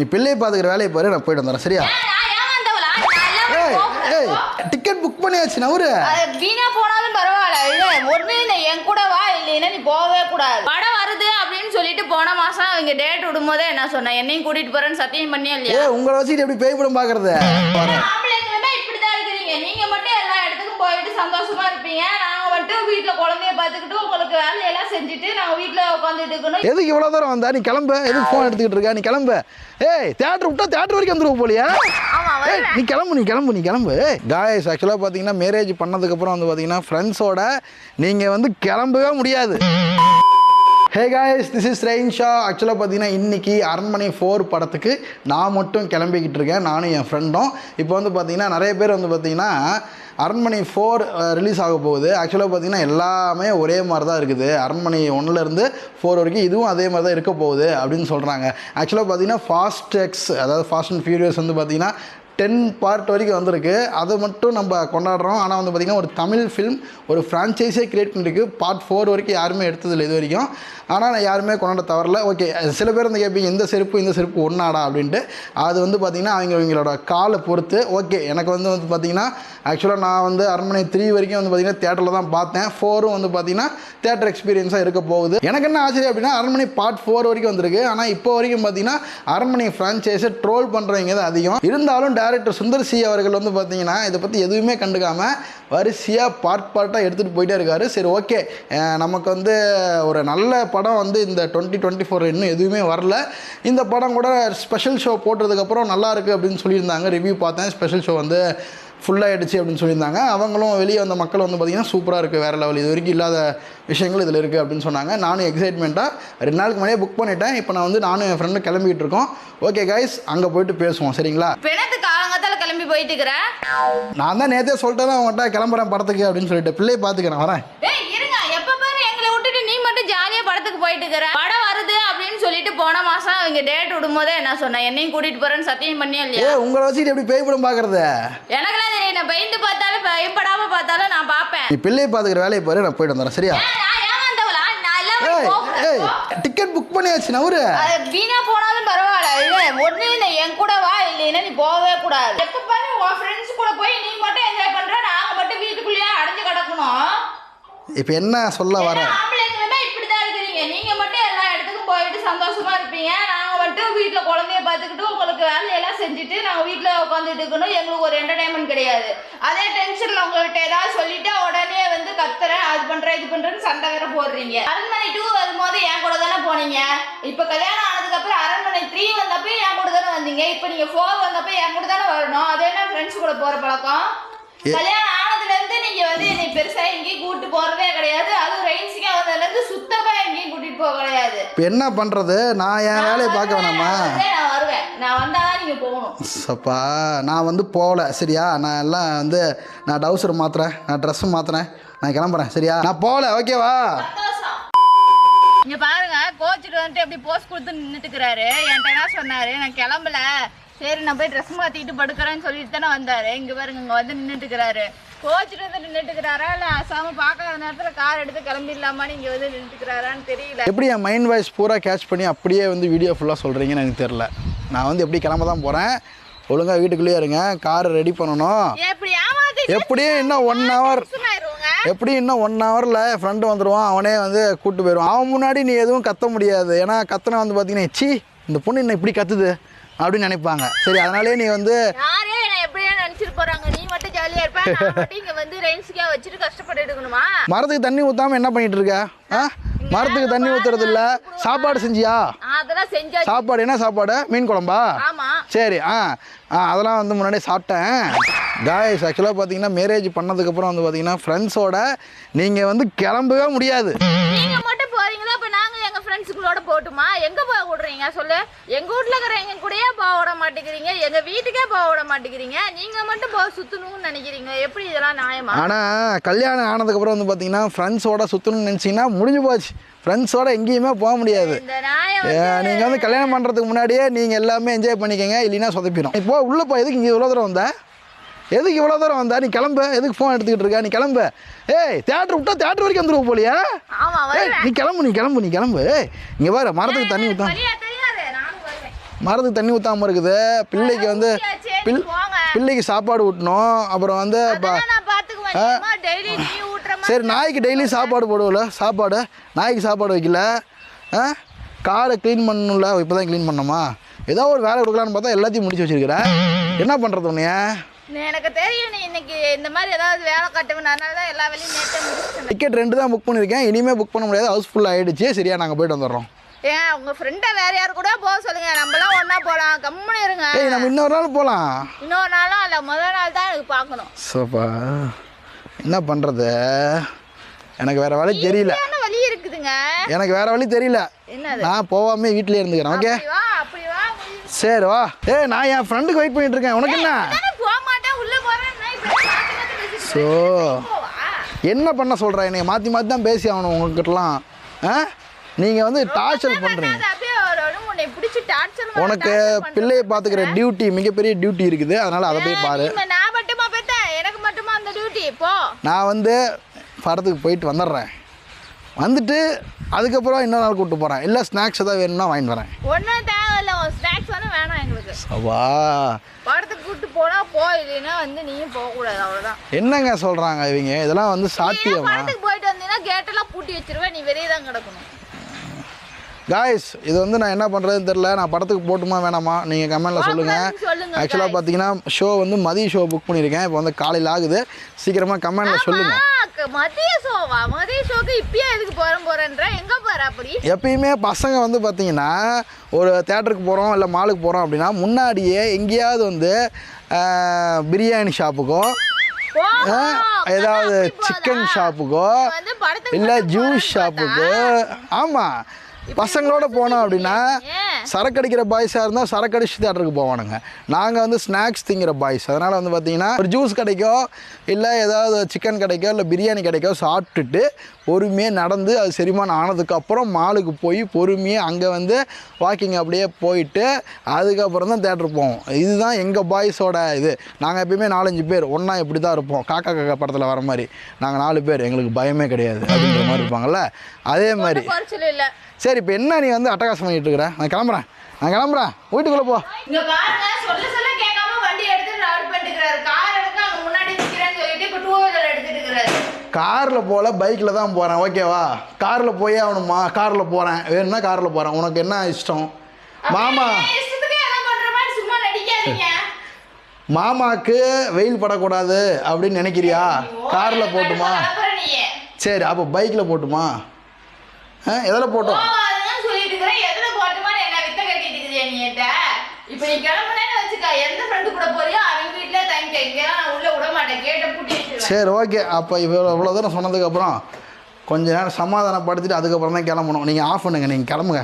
நீ பிள்ளையை பார்த்துக்கிற வேலையை பாரு நான் போயிட்டு வந்துடுறேன். சரியா? நான் ஏமாந்தவளா? நான் இல்லாம ஏய் டிக்கெட் புக் பண்ணியாச்சு நவரு வீணா போனாலும் பரவாயில்ல. ஒண்ணு இந்த என் கூட வா இல்லைன்னா நீ போகவே கூடாது. படம் வருது அப்படின்னு சொல்லிட்டு போன மாசம் அவங்க டேட் விடும்போதே என்ன சொன்னேன்? என்னையும் கூட்டிட்டு போறேன்னு சத்தியம் பண்ணியா இல்லையா? ஏய் உங்களை வச்சுக்கிட்டு எப்படி பேய் படம் ஆம்பளைங்களுமே இப்படிதான் இருக்கிறீங்க. நீங்க மட்டும் எல்லா இடத்துக்கும் போயிட்டு சந்தோஷமா இருப்பீங்க. நாங்க மட்டும் வீட்டுல குழந்தைய பார்த்துக்கிட்டு உங்களுக்கு வேலையெல்லாம் செஞ்சுட்டு நாங்க வீட்டுல உட்காந்துட்டு இருக்கணும். எதுக்கு இவ்வளோ தூரம் வந்தா? நீ கிளம்பு. எதுக்கு ஃபோன் எடுத்துக்கிட்டு இருக்க? நீ கிளம்பு. ஏய் தேட்டர் விட்டா தேட்டர் வரைக்கும் வந்துருவோம் போலியா. ஏய் நீ கிளம்பு நீ கிளம்பு நீ கிளம்பு. காயஸ் ஆக்சுவலாக பார்த்தீங்கன்னா மேரேஜ் பண்ணதுக்கப்புறம் வந்து பார்த்தீங்கன்னா ஃப்ரெண்ட்ஸோட நீங்கள் வந்து கிளம்பவே முடியாது. ஹே காய்ஸ் திஸ் இஸ் ரெயின் ஷா ஆக்சுவலாக பார்த்தீங்கன்னா இன்றைக்கி அரண்மனை ஃபோர் படத்துக்கு நான் மட்டும் கிளம்பிக்கிட்டு இருக்கேன். நானும் என் ஃப்ரெண்டும் இப்போ வந்து பார்த்தீங்கன்னா நிறைய பேர் வந்து பார்த்தீங்கன்னா அரண்மனை ஃபோர் ரிலீஸ் ஆக போகுது. ஆக்சுவலாக பார்த்தீங்கன்னா எல்லாமே ஒரே மாதிரி தான் இருக்குது. அரண்மனை ஒன்றுலேருந்து ஃபோர் வரைக்கும் இதுவும் அதே மாதிரி தான் இருக்க போகுது அப்படின்னு சொல்கிறாங்க ஆக்சுவலாக பார்த்தீங்கன்னா ஃபாஸ்ட் எக்ஸ் அதாவது ஃபாஸ்ட் அண்ட் ஃபியூரியஸ் வந்து பார்த்தீங்கன்னா டென் பார்ட் வரைக்கும் வந்திருக்கு. அதை மட்டும் நம்ம கொண்டாடுறோம். ஆனால் வந்து பார்த்திங்கன்னா ஒரு தமிழ் ஃபிலிம் ஒரு ஃப்ரான்ச்சைஸே கிரியேட் பண்ணியிருக்கு பார்ட் ஃபோர் வரைக்கும் யாருமே எடுத்ததில்லை இது வரைக்கும். ஆனால் நான் யாருமே கொண்டாட தவறல. ஓகே சில பேர் வந்து கேட்பீங்க இந்த செருப்பு இந்த செருப்பு ஒன்றாடா அப்படின்ட்டு. அது வந்து பார்த்திங்கன்னா அவங்க அவங்களோட காலை பொறுத்து ஓகே எனக்கு வந்து வந்து பார்த்திங்கன்னா ஆக்சுவலாக நான் வந்து அரண்மனை த்ரீ வரைக்கும் வந்து பார்த்திங்கன்னா தேட்டரில் தான் பார்த்தேன். ஃபோரும் வந்து பார்த்திங்கன்னா தேட்டர் எக்ஸ்பீரியன்ஸாக இருக்க போகுது. எனக்கு என்ன ஆச்சரியம் அப்படின்னா அரண்மனை பார்ட் ஃபோர் வரைக்கும் வந்திருக்கு. ஆனால் இப்போ வரைக்கும் பார்த்தீங்கன்னா அரண்மனை ஃப்ரான்ச்சைஸை ட்ரோல் பண்ணுறவங்க தான் அதிகம். இருந்தாலும் டேரக்டர் சுந்தர் சி அவர்கள் வந்து பார்த்திங்கன்னா இதை பற்றி எதுவுமே கண்டுக்காமல் வரிசையாக பார்ட் பார்ட்டாக எடுத்துகிட்டு போயிட்டே இருக்காரு. சரி ஓகே நமக்கு வந்து ஒரு நல்ல படம் வந்து இந்த டுவெண்ட்டி டுவெண்ட்டி ஃபோர் இன்னும் எதுவுமே வரல. இந்த படம் கூட ஸ்பெஷல் ஷோ போட்டதுக்கப்புறம் நல்லா இருக்குது அப்படின்னு சொல்லியிருந்தாங்க. ரிவ்யூ பார்த்தேன். ஸ்பெஷல் ஷோ வந்து ஃபுல்லாகிடுச்சு அப்படின்னு சொல்லியிருந்தாங்க. அவங்களும் வெளியே வந்த மக்கள் வந்து பார்த்திங்கன்னா சூப்பராக இருக்குது வேறு லெவல் இது வரைக்கும் இல்லாத விஷயங்கள் இதில் இருக்குது அப்படின்னு சொன்னாங்க. நானும் எக்ஸைட்மெண்ட்டாக ரெண்டு நாளுக்கு முன்னாடியே புக் பண்ணிட்டேன். இப்போ நான் வந்து நானும் என் ஃப்ரெண்டும் கிளம்பிக்கிட்டு இருக்கோம். ஓகே கைஸ் அங்கே போயிட்டு பேசுவோம். சரிங்களா? கிளம்பி போயிட்டு இருக்கிற? நான் தான் நேற்றே சொல்லிட்டேன் அவங்கள்ட்ட கிளம்புறேன் படத்துக்கு அப்படின்னு சொல்லிட்டு. பிள்ளையை பார்த்துக்கிறேன் வரேன் ஏய் இருங்க எப்ப பாரு எங்களை விட்டுட்டு நீ மட்டும் ஜாலியா படத்துக்கு போயிட்டு இருக்கிற படம் வருது அப்படின்னு சொல்லிட்டு போன மாசம் அவங்க டேட் விடும்போதே என்ன சொன்னேன்? என்னையும் கூட்டிட்டு போறேன்னு சத்தியம் பண்ணியா இல்லையா? உங்களை வச்சுக்கிட்டு எப்படி பேய் படம் பார்க்கறது? எனக்கெல்லாம் தெரியும். நான் பயந்து பார்த்தாலும் பயப்படாம பார்த்தாலும் நான் பார்ப்பேன். நீ பிள்ளையை பார்த்துக்கிற வேலையை பாரு நான் போயிட்டு வந்துடுறேன். சரியா? டிக்கெட் புக் பண்ணியாச்சு நவரு. வீணா போனாலும் பரவாயில்ல. இல்ல ஒண்ணு இந்த என் கூட வா இல்லைன்னா நீ போகவே கூடாது. எப்ப பாரு உன் ஃப்ரெண்ட்ஸ் கூட போய் நீ மட்டும் என்ஜாய் பண்ற நாங்க மட்டும் வீட்டுக்குள்ளேயே அடைஞ்சு கிடக்கணும். இப்போ என்ன சொல்ல வர ஏன்னா ஆம்பளைங்களுமே இப்படிதான் இருக்கிறீங்க நீங்க மட்டும் எல்லா இடத்துக்கும் போயிட்டு சந்தோஷமா இருப்பீங்க வீட்டுல குழந்தைய பார்த்துக்கிட்டு உங்களுக்கு வேலையெல்லாம் செஞ்சுட்டு நாங்க வீட்டுல உட்காந்துட்டு இருக்கணும். எங்களுக்கு ஒரு என்டர்டைன்மெண்ட் கிடையாது. அதே டென்ஷன்ல உங்கள்கிட்ட ஏதாவது சொல்லிட்டு உடனே வந்து கத்துறேன். அது பண்றேன் இது பண்றேன்னு சண்டை வேற போடுறீங்க. அரண்மனை டூ வரும்போது என் கூட தானே போனீங்க? இப்ப கல்யாணம் ஆனதுக்கு அப்புறம் அரண்மனை த்ரீ வந்தப்ப என் கூட தானே வந்தீங்க? இப்ப நீங்க ஃபோர் வந்தப்ப என் கூட தானே வரணும். அது என்ன ஃப்ரெண்ட்ஸ் கூட போற பழக்கம்? கல்யாணம் ஆனதுல இருந்து நீங்க வந்து என்னை பெருசா எங்கேயும் கூட்டு போறதே கிடையாது. அதுவும் ரெயின்ஸிக்கா வந்ததுல இருந்து கிடையாது. என்ன பண்ணுறது நான் என் வேலையை பார்க்க வேணாமா? நான் வருவேன், போகணும். சப்பா நான் வந்து போகல. சரியா? நான் எல்லாம் வந்து நான் டவுசர் மாத்துறேன். நான் ட்ரெஸ்ஸும் மாத்துறேன். நான் கிளம்புறேன். சரியா? நான் போகல. ஓகேவா? சந்தோஷம். இங்க பாருங்க கோச்சிட்டு வந்துட்டு எப்படி போஸ் கொடுத்து நின்றுட்டுக்கிறாரு என்கிட்ட என்ன சொன்னாரு? நான் கிளம்பல. சரி நான் போய் ட்ரெஸ் மாத்திக்கிட்டு படுக்கிறேன்னு சொல்லிட்டு தானே வந்தாரு. இங்க பாருங்க இங்க வந்து நின்றுட்டுக்கிறாரு கோச்சிட்டு வந்து நின்றுட்டுக்கிறாரா இல்ல அசாம பார்க்காத நேரத்துல கார் எடுத்து கிளம்பிடலாமான்னு இங்க வந்து நின்றுட்டுக்கிறாரான்னு தெரியல. எப்படி என் மைண்ட் வாய்ஸ் பூரா கேட்ச் பண்ணி அப்படியே வந்து வீடியோ ஃபுல்லாக சொல்கிறீங்கன்னு எனக்கு தெரில நான் வந்து எப்படி கிளம்ப தான் போகிறேன் ஒழுங்காக வீட்டுக்குள்ளேயே இருங்க. காரை ரெடி பண்ணணும். எப்படியும் இன்னும் ஒன் ஹவர் எப்படியும் இன்னும் ஒன் ஹவரில் ஃப்ரெண்டு வந்துடுவான் அவனே வந்து கூப்பிட்டு போயிடுவான். அவன் முன்னாடி நீ எதுவும் கத்த முடியாது. ஏன்னா கத்தனை வந்து பார்த்தீங்கன்னா சி இந்த பொண்ணு என்ன இப்படி கத்துது. அப்படின்னு நினைப்பாங்க. சரி அதனாலே நீ வந்து யாரே என்ன எப்படியா நினைச்சிட்டு போறாங்க? நீ மட்டும் ஜாலியா இருப்ப நான் மட்டும் இங்க வந்து ரெயின்ஸ்க்கா வச்சுட்டு கஷ்டப்பட்டு எடுக்கணுமா மரத்துக்கு தண்ணி ஊற்றாமல் என்ன பண்ணிட்டு இருக்க? ஆ? மரத்துக்கு தண்ணி ஊற்றுறது இல்ல. சாப்பாடு செஞ்சியா? நான் அதெல்லாம் செஞ்சா சாப்பாடு என்ன சாப்பாடு? மீன் குழம்பா? ஆமா. சரி ஆ. ஆ அதெல்லாம் வந்து முன்னாடியே சாப்பிட்டேன். காய்ஸ் ஆக்சுவலாக பார்த்தீங்கன்னா மேரேஜ் பண்ணதுக்கப்புறம் வந்து பார்த்தீங்கன்னா ஃப்ரெண்ட்ஸோட நீங்கள் வந்து கிளம்பவே முடியாது நீங்க மட்டும் போறீங்களா அப்ப நாங்க ஃப்ரெண்ட்ஸுங்களோட போட்டுமா? எங்க போக விடுறீங்க? சொல்லு. எங்க வீட்ல இருக்கிறவங்க கூடயே போக விட மாட்டேங்கிறீங்க. எங்க வீட்டுக்கே போக விட மாட்டேங்கிறீங்க. நீங்க மட்டும் போக சுத்தணும்னு நினைக்கிறீங்க. எப்படி இதெல்லாம் நியாயமா? ஆனால் கல்யாணம் ஆனதுக்கப்புறம் வந்து பார்த்தீங்கன்னா ஃப்ரெண்ட்ஸோட சுற்றணும்னு நினச்சிங்கன்னா முடிஞ்சு போச்சு. ஃப்ரெண்ட்ஸோட எங்கேயுமே போக முடியாது. நீங்கள் வந்து கல்யாணம் பண்ணுறதுக்கு முன்னாடியே நீங்கள் எல்லாமே என்ஜாய் பண்ணிக்கங்க. இல்லைன்னா சொதப்பிடும். இப்போ உள்ளப்பா எதுக்கு இங்கே இவ்வளோ தூரம் வந்த? எதுக்கு இவ்வளோ தூரம் வந்தா? நீ கிளம்பு. எதுக்கு ஃபோன் எடுத்துக்கிட்டு இருக்க? நீ கிளம்பு. ஏய் தேட்டர் விட்டா தேட்டர் வரைக்கும் வந்துருவோம் போலியா. ஏய் நீ கிளம்பு நீ கிளம்பு நீ கிளம்பு. இங்கே பாரு மரத்துக்கு தண்ணி வருவேன். மரத்துக்கு தண்ணி ஊற்றாமல் இருக்குது. பிள்ளைக்கு வந்து போங்க. பிள்ளைக்கு சாப்பாடு ஊட்டணும். அப்புறம் வந்து சரி நாய்க்கு டெய்லி சாப்பாடு போடுவோம்ல. சாப்பாடு. நாய்க்கு சாப்பாடு வைக்கல. ஆ? காரை க்ளீன் பண்ணணும்ல. இப்போ தான் க்ளீன் பண்ணோமா ஏதோ ஒரு வேலை கொடுக்கலான்னு பார்த்தா எல்லாத்தையும் முடிச்சு வச்சிருக்கிற. என்ன பண்ணுறது உன்னைய? எனக்கு தெரியும் நீ இன்னைக்கு இந்த மாதிரி ஏதாவது வேலை கட்டுவேன் அதனால தான் எல்லா வேலையும் நேற்று முடிச்சிட்டேன் டிக்கெட் ரெண்டு தான் புக் பண்ணியிருக்கேன். இனிமேல் புக் பண்ண முடியாது. ஹவுஸ்ஃபுல் ஆகிடுச்சு சரியா நாங்கள் போயிட்டு வந்துடுறோம். ஏன் உங்க ஃப்ரெண்டை வேற யார் கூட போக சொல்லுங்க. நம்மளாம் ஒண்ணா போலாம். கம்முன்னு இருங்க. ஏய் நம்ம இன்னொரு நாள் போகலாம் இன்னொரு நாளும் அல்ல முதல் நாள் தான் எனக்கு பார்க்கணும். சோப்பா என்ன பண்ணுறது எனக்கு வேறு வழி தெரியல. என்ன வழி இருக்குதுங்க. எனக்கு வேறு வழி தெரியல. என்னது? நான் போகாமே வீட்டிலே இருந்துக்கிறேன். ஓகே. சரி வா. ஏய் நான் என் ஃப்ரெண்டுக்கு வெயிட் பண்ணிட்டு இருக்கேன். உனக்கு என்ன? ஸோ என்ன பண்ண சொல்கிற என்னை மாற்றி மாற்றி தான் பேசி ஆகணும் உங்ககிட்டலாம். ஆ? நீங்கள் வந்து டார்ச்சர் பண்ணுறீங்க உனக்கு பிள்ளையை பார்த்துக்கிற டியூட்டி மிகப்பெரிய டியூட்டி இருக்குது. அதனால் அதை போய் பாரு. நான் வந்து படத்துக்கு போயிட்டு வந்துடுறேன். வந்துட்டு அதுக்கப்புறம் இன்னொரு நாள் கூப்பிட்டு போகிறேன் இல்லை ஸ்நாக்ஸ் ஏதாவது வேணும்னா வாங்கிட்டு வரேன். ஸ்நாக்ஸ் ஒன்றும் வேணாம் எங்களுக்கு. அவா படத்துக்கு கூப்பிட்டு போனா போ இல்லைன்னா வந்து நீயும் போகக்கூடாது அவ்வளோதான் என்னங்க சொல்கிறாங்க இவங்க? இதெல்லாம் வந்து சாத்தியமா? படத்துக்கு போயிட்டு வந்தீங்கன்னா கேட்டெல்லாம் பூட்டி வச்சிருவேன் நீ வெளியே தான் கிடக்கணும். காய்ஸ் இது வந்து நான் என்ன பண்ணுறதுன்னு தெரில நான் படத்துக்கு போட்டுமா வேணாமா? நீங்கள் கமெண்டில் சொல்லுங்கள் ஆக்சுவலாக பார்த்தீங்கன்னா ஷோ வந்து மதிய ஷோ புக் பண்ணியிருக்கேன். இப்போ வந்து காலையில் ஆகுது. சீக்கிரமாக கமெண்டில் சொல்லுங்கள் மதிய ஷோவா மதிய ஷோக்கு இப்பயே எதுக்கு போறேன் போறேன்ற? எங்க போற அப்படி? எப்பயுமே பசங்க வந்து பார்த்தீங்கன்னா ஒரு தேட்டருக்கு போகிறோம் இல்லை மாலுக்கு போகிறோம் அப்படின்னா முன்னாடியே எங்கேயாவது வந்து பிரியாணி ஷாப்புக்கோ ஓஹோ, ஆஹ், கதை ஏதாவது? சிக்கன் ஷாப்புக்கோ இல்லை ஜூஸ் ஷாப்புக்கு ஆமாம் பசங்களோட போனோம் அப்படின்னா? சரக்கு அடிக்கிற பாய்ஸாக இருந்தால் சரக்கு அடிச்சு தேட்டருக்கு போவானுங்க. நாங்கள் வந்து ஸ்நாக்ஸ் திங்கிற பாய்ஸ் அதனால் வந்து பார்த்தீங்கன்னா ஒரு ஜூஸ் கிடைக்கோ இல்லை ஏதாவது சிக்கன் கிடைக்கோ இல்லை பிரியாணி கிடைக்கோ சாப்பிட்டுட்டு பொறுமையாக நடந்து அது செரிமானம் ஆனதுக்கப்புறம் மாலுக்கு போய் பொறுமையாக அங்கே வந்து வாக்கிங் அப்படியே போயிட்டு அதுக்கப்புறம் தான் தேட்டருக்கு போவோம். இதுதான் எங்கள் பாய்ஸோட இது. நாங்கள் எப்பயுமே நாலஞ்சு பேர். ஒன்றா இப்படி தான் இருப்போம். காக்கா காக்கா படத்தில் வர மாதிரி. நாங்கள் நாலு பேர். எங்களுக்கு பயமே கிடையாது. அப்படின்ற மாதிரி இருப்பாங்கல்ல? அதே மாதிரி. சரி இப்போ என்ன நீ வந்து அட்டகாசம் பண்ணிட்டு இருக்கிற? நான் கிளம்புறேன். நான் கிளம்புறேன். வீட்டுக்குள்ளே போ. இங்க பாருங்க சொல்ல சொல்ல கேட்காம வண்டி எடுத்து ரவுட் பண்ணிக்கிறாரு கார் எடுத்து அங்க முன்னாடி நிக்கிறேன்னு சொல்லிட்டு இப்ப டூ வீலர் எடுத்துட்டு இருக்கிறாரு காரில் போகல பைக்கில் தான் போகிறேன் ஓகேவா காரில் போயே ஆகணுமா? காரில் போகிறேன் வேணும்னா காரில் போகிறேன் உனக்கு என்ன இஷ்டம்? மாமா. மாமாக்கு வெயில் படக்கூடாது அப்படின்னு நினைக்கிறியா? காரில் போட்டுமா? சரி அப்போ பைக்கில் போட்டுமா? எதில் போட்டோம்? போகாதுன்னு சொல்லிட்டு இருக்கிறேன். எதுல போட்டுமா? என்ன வித்த கட்டிட்டு இருக்கிறியா நீ என்கிட்ட? இப்ப நீ கிளம்புனேன்னு வச்சுக்க எந்த ஃப்ரெண்டு கூட போறியோ அவங்க வீட்டுல தங்கிக்க. இங்கெல்லாம் நான் உள்ள விட மாட்டேன். கேட்ட பூட்டி வச்சிருவேன். சரி ஓகே அப்போ இவ்வளோ இவ்வளோ தூரம் சொன்னதுக்கப்புறம் கொஞ்ச நேரம் சமாதானப்படுத்திட்டு அதுக்கப்புறம் தான் கிளம்பணும். நீங்கள் ஆஃப் பண்ணுங்க. நீங்கள் கிளம்புங்க.